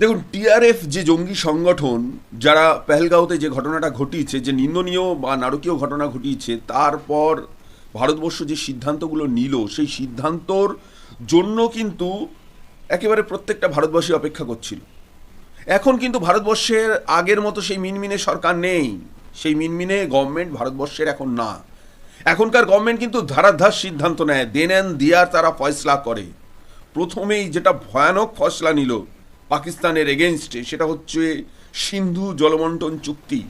দেখুন টিআরএফ যে জঙ্গি সংগঠন, যারা পেহেলগাঁওতে যে ঘটনাটা ঘটিয়েছে, যে নিন্দনীয় বা নারকীয় ঘটনা ঘটিয়েছে, তারপর ভারতবর্ষ যে সিদ্ধান্তগুলো নিল, সেই সিদ্ধান্তর জন্য কিন্তু একেবারে প্রত্যেকটা ভারতবাসী অপেক্ষা করছিল। এখন কিন্তু ভারতবর্ষের আগের মতো সেই মিনমিনে সরকার নেই। সেই মিনমিনে গভর্নমেন্ট ভারতবর্ষের এখন না। এখনকার গভর্নমেন্ট কিন্তু ধারাধার সিদ্ধান্ত নেয়, দেন অ্যান্ড দিয়ার তারা ফয়সলা করে। প্রথমেই যেটা ভয়ানক ফয়সলা নিল পাকিস্তানের এগেনস্টে সেটা হচ্ছে সিন্ধু জলবন্টন চুক্তি।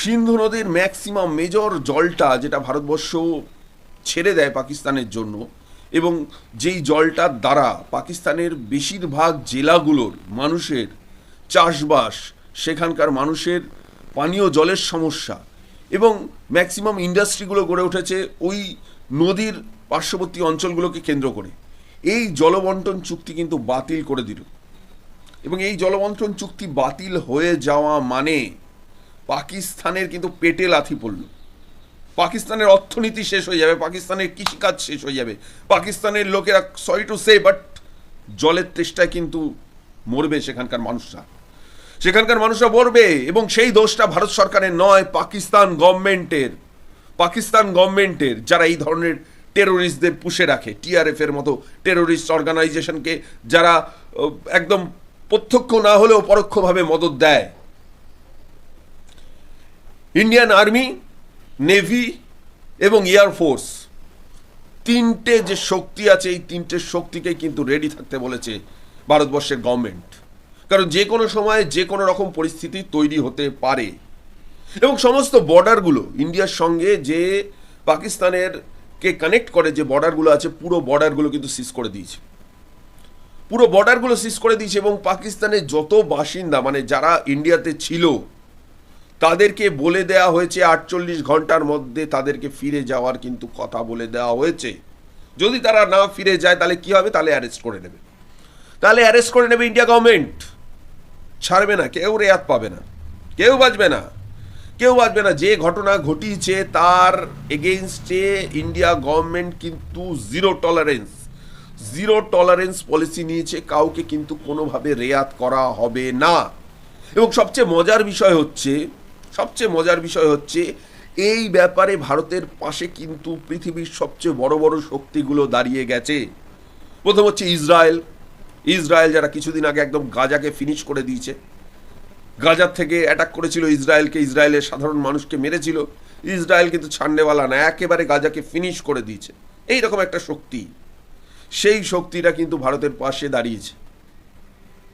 সিন্ধু নদীর ম্যাক্সিমাম মেজর জলটা যেটা ভারতবর্ষ ছেড়ে দেয় পাকিস্তানের জন্য, এবং যেই জলটার দ্বারা পাকিস্তানের বেশিরভাগ জেলাগুলোর মানুষের চাষবাস, সেখানকার মানুষের পানীয় জলের সমস্যা, এবং ম্যাক্সিমাম ইন্ডাস্ট্রিগুলো গড়ে উঠেছে ওই নদীর পার্শ্ববর্তী অঞ্চলগুলোকে কেন্দ্র করে। এই জলবন্টন চুক্তি কিন্তু বাতিল করে দিল। এবং এই জলবন্টন চুক্তি বাতিল হয়ে যাওয়া মানে পাকিস্তানের কিন্তু পেটে লাথি পড়ল। পাকিস্তানের অর্থনীতি শেষ হয়ে যাবে, পাকিস্তানের কৃষিকাজ শেষ হয়ে যাবে। পাকিস্তানের লোকেরা সরি টু সে, বাট জলের তেষ্টায় কিন্তু মরবে সেখানকার মানুষরা। সেখানকার মানুষরা মরবে এবং সেই দোষটা ভারত সরকারের নয়, পাকিস্তান গভর্নমেন্টের। পাকিস্তান গভর্নমেন্টের যারা এই ধরনের টেরোরিস্টদের পুষে রাখে টিআরএফ এর মতো টেরোরিস্ট অর্গানাইজেশনকে যারা একদম প্রত্যক্ষ না হলেও পরোক্ষভাবে মদত দেয়। ইন্ডিয়ান আর্মি, নেভি এবং এয়ারফোর্স তিনটে যে শক্তি আছে, এই তিনটে শক্তিকে কিন্তু রেডি থাকতে বলেছে ভারতবর্ষের গভর্নমেন্ট কারণ যে কোনো সময় যে কোনো রকম পরিস্থিতি তৈরি হতে পারে। এবং সমস্ত বর্ডারগুলো ইন্ডিয়ার সঙ্গে যে পাকিস্তানের কে কানেক্ট করে যে বর্ডারগুলো আছে, পুরো বর্ডারগুলো কিন্তু সিজ করে দিয়েছে। পুরো বর্ডারগুলো সিজ করে দিয়েছে এবং পাকিস্তানের যত বাসিন্দা মানে যারা ইন্ডিয়াতে ছিল, তাদেরকে বলে দেওয়া হয়েছে আটচল্লিশ ঘণ্টার মধ্যে তাদেরকে ফিরে যাওয়ার কিন্তু কথা বলে দেওয়া হয়েছে। যদি তারা না ফিরে যায়, তাহলে কি হবে? তাহলে অ্যারেস্ট করে নেবে। তাহলে অ্যারেস্ট করে নেবে ইন্ডিয়া গভর্নমেন্ট ছাড়বে না, কেউ রেয়াত পাবে না, কেউ বাঁচবে না, কেউ বাঁচবে না। যে ঘটনা ঘটিয়েছে, তার এগেইনস্টে ইন্ডিয়া গভর্নমেন্ট কিন্তু zero tolerance zero tolerance policy নিয়েছে, কাউকে কিন্তু কোনোভাবে রেয়াত করা হবে না। এবং সবচেয়ে মজার বিষয় হচ্ছে, সবচেয়ে মজার বিষয় হচ্ছে, এই ব্যাপারে ভারতের পাশে কিন্তু পৃথিবীর সবচেয়ে বড় বড় শক্তিগুলো দাঁড়িয়ে গেছে। প্রথম হচ্ছে ইসরায়েল। ইসরায়েল যারা কিছুদিন আগে একদম গাজাকে ফিনিশ করে দিয়েছে। গাজার থেকে অ্যাটাক করেছিল ইসরায়েলকে, ইসরায়েলের সাধারণ মানুষকে মেরেছিল। ইসরায়েল কিন্তু ছান্ডেওয়ালা না, একেবারে গাজাকে ফিনিশ করে দিয়েছে। এই রকম একটা শক্তি। সেই শক্তিটা কিন্তু ভারতের পাশে দাঁড়িয়েছে।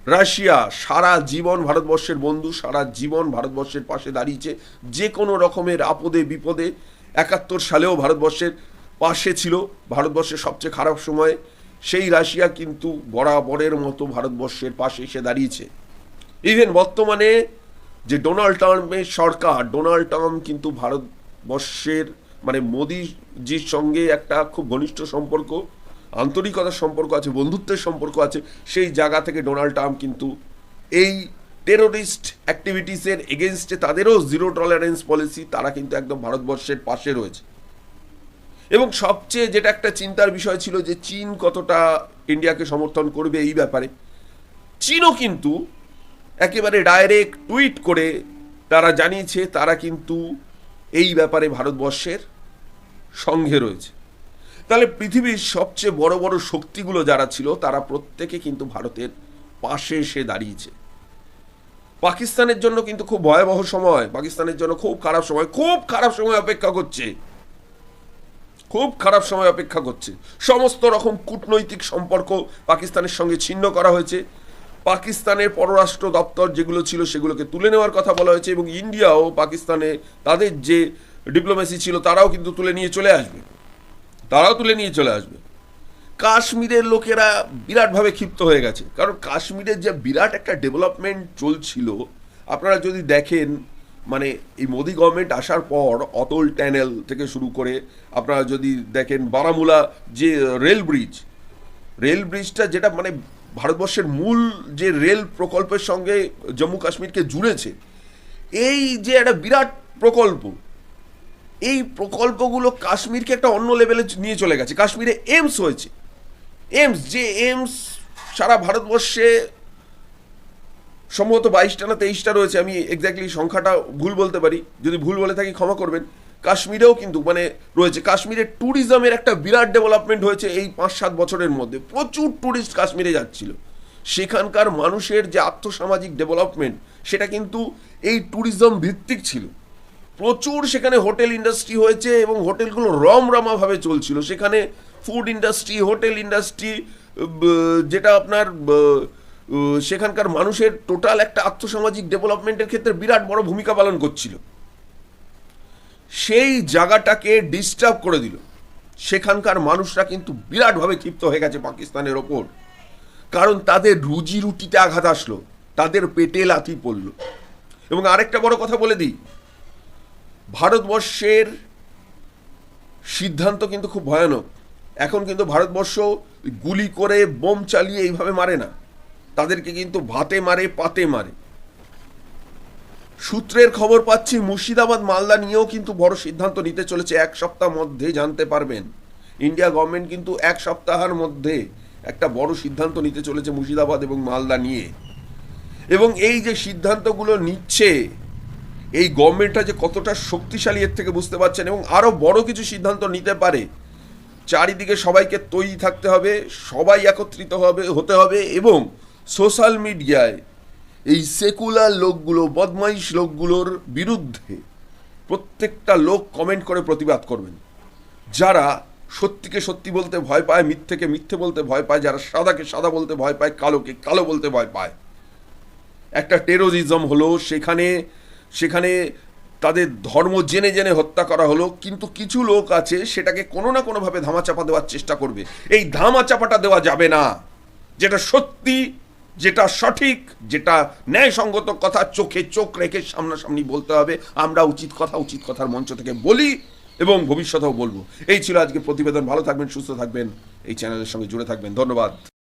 রাশিয়া সারা জীবন ভারতবর্ষের বন্ধু, সারা জীবন ভারতবর্ষের পাশে দাঁড়িয়েছে। যে কোনো রকমের আপদে, বিপদে একাত্তর সালেও ভারতবর্ষের পাশে ছিল। ভারতবর্ষের সবচেয়ে খারাপ সময়ে সেই রাশিয়া কিন্তু বরাবরের মতো ভারতবর্ষের পাশে এসে দাঁড়িয়েছে। ইভেন বর্তমানে যে ডোনাল্ড ট্রাম্পের সরকার ডোনাল্ড ট্রাম্প কিন্তু ভারতবর্ষের মানে মোদিজির সঙ্গে একটা খুব ঘনিষ্ঠ সম্পর্ক। আন্তরিকতার সম্পর্ক আছে, বন্ধুত্বের সম্পর্ক আছে, সেই জায়গা থেকে ডোনাল্ড ট্রাম্প কিন্তু এই টেরোরিস্ট অ্যাক্টিভিটিসের এগেনস্টে তাদেরও জিরো টলারেন্স পলিসি তারা কিন্তু একদম ভারতবর্ষের পাশে রয়েছে। এবং সবচেয়ে যেটা একটা চিন্তার বিষয় ছিল যে চীন কতটা ইন্ডিয়াকে সমর্থন করবে এই ব্যাপারে, চীনও কিন্তু একেবারে ডাইরেক্ট টুইট করে তারা জানিয়েছে, তারা কিন্তু এই ব্যাপারে ভারতবর্ষের সঙ্গে রয়েছে। তাহলে পৃথিবীর সবচেয়ে বড় বড় শক্তিগুলো যারা ছিল, তারা প্রত্যেকে কিন্তু ভারতের পাশে এসে দাঁড়িয়েছে। পাকিস্তানের জন্য কিন্তু খুব ভয়াবহ সময়, পাকিস্তানের জন্য খুব খারাপ সময়, খুব খারাপ সময় অপেক্ষা করছে। খুব খারাপ সময় অপেক্ষা করছে। সমস্ত রকম কূটনৈতিক সম্পর্ক পাকিস্তানের সঙ্গে ছিন্ন করা হয়েছে। পাকিস্তানের পররাষ্ট্র দপ্তর যেগুলো ছিল, সেগুলোকে তুলে নেওয়ার কথা বলা হয়েছে এবং ইন্ডিয়াও পাকিস্তানে তাদের যে ডিপ্লোমেসি ছিল, তারাও কিন্তু তুলে নিয়ে চলে আসবে। তারাও তুলে নিয়ে চলে আসবে। কাশ্মীরের লোকেরা বিরাটভাবে ক্ষিপ্ত হয়ে গেছে। কারণ কাশ্মীরের যে বিরাট একটা ডেভেলপমেন্ট চলছিল, আপনারা যদি দেখেন মানে এই মোদি গভর্নমেন্ট আসার পর অতল ট্যানেল থেকে শুরু করে, আপনারা যদি দেখেন বারামুলা যে রেল ব্রিজ রেল ব্রিজটা যেটা মানে ভারতবর্ষের মূল যে রেল প্রকল্পের সঙ্গে জম্মু কাশ্মীরকে জুড়েছে, এই যে একটা বিরাট প্রকল্প এই প্রকল্পগুলো কাশ্মীরকে একটা অন্য লেভেলে নিয়ে চলে গেছে। কাশ্মীরে এইমস হয়েছে। এমস যে এইমস সারা ভারতবর্ষে সম্ভবত বাইশটা না তেইশটা রয়েছে, আমি এক্স্যাক্টলি সংখ্যাটা ভুল বলতে পারি। যদি ভুল বলে থাকি ক্ষমা করবেন। কাশ্মীরেও কিন্তু মানে রয়েছে। কাশ্মীরের ট্যুরিজমের একটা বিরাট ডেভেলপমেন্ট হয়েছে এই পাঁচ সাত বছরের মধ্যে। প্রচুর ট্যুরিস্ট কাশ্মীরে যাচ্ছিল। সেখানকার মানুষের যে আর্থসামাজিক ডেভেলপমেন্ট সেটা কিন্তু এই ট্যুরিজম ভিত্তিক ছিল। প্রচুর সেখানে হোটেল ইন্ডাস্ট্রি হয়েছে এবং হোটেলগুলো রমরমাভাবে চলছিল। সেখানে ফুড ইন্ডাস্ট্রি, হোটেল ইন্ডাস্ট্রি যেটা আপনার সেখানকার মানুষের টোটাল একটা আর্থসামাজিক ডেভেলপমেন্টের ক্ষেত্রে বিরাট বড় ভূমিকা পালন করছিল। সেই জায়গাটাকে ডিস্টার্ব করে দিল। সেখানকার মানুষরা কিন্তু বিরাটভাবে ক্ষিপ্ত হয়ে গেছে পাকিস্তানের ওপর। কারণ তাদের রুজি রুটিতে আঘাত আসলো, তাদের পেটে লাথি পড়ল। এবং আরেকটা বড় কথা বলে দিই ভারতবর্ষের সিদ্ধান্ত কিন্তু খুব ভয়ানক। এখন কিন্তু ভারতবর্ষ গুলি করে বোম চালিয়ে এইভাবে মারে না। তাদেরকে কিন্তু ভাতে মারে, পাতে মারে। সূত্রের খবর পাচ্ছি, মুর্শিদাবাদ, মালদা নিয়েও কিন্তু বড় সিদ্ধান্ত নিতে চলেছে। এক সপ্তাহ মধ্যে জানতে পারবেন। ইন্ডিয়া গভর্নমেন্ট কিন্তু এক সপ্তাহের মধ্যে একটা বড় সিদ্ধান্ত নিতে চলেছে মুর্শিদাবাদ এবং মালদা নিয়ে। এবং এই যে সিদ্ধান্তগুলো নিচ্ছে এই গভর্নমেন্টটা যে কতটা শক্তিশালী এর থেকে বুঝতে পারছেন এবং আরও বড় কিছু সিদ্ধান্ত নিতে পারে। চারিদিকে সবাইকে তৈরি থাকতে হবে, সবাই একত্রিত হবে, হতে হবে এবং সোশ্যাল মিডিয়ায় এই সেকুলার লোকগুলো, বদমাইশ লোকগুলোর বিরুদ্ধে প্রত্যেকটা লোক কমেন্ট করে প্রতিবাদ করবেন। যারা সত্যিকে সত্যি বলতে ভয় পায়, মিথ্যেকে মিথ্যে বলতে ভয় পায়, যারা সাদাকে সাদা বলতে ভয় পায়, কালোকে কালো বলতে ভয় পায়। একটা টেরোরিজম হলো, সেখানে সেখানে তাদের ধর্ম জেনে জেনে হত্যা করা হলো, কিন্তু কিছু লোক আছে সেটাকে কোনো না কোনোভাবে ধামাচাপা দেওয়ার চেষ্টা করবে। এই ধামাচাপাটা দেওয়া যাবে না। যেটা সত্যি, যেটা সঠিক, যেটা ন্যায়সঙ্গত কথা চোখে চোখ রেখে সামনাসামনি বলতে হবে, আমরা উচিত কথা, উচিত কথার মঞ্চ থেকে বলি এবং ভবিষ্যতেও বলব। এই ছিল আজকে প্রতিবেদন। ভালো থাকবেন, সুস্থ থাকবেন। এই চ্যানেলের সঙ্গে জুড়ে থাকবেন। ধন্যবাদ।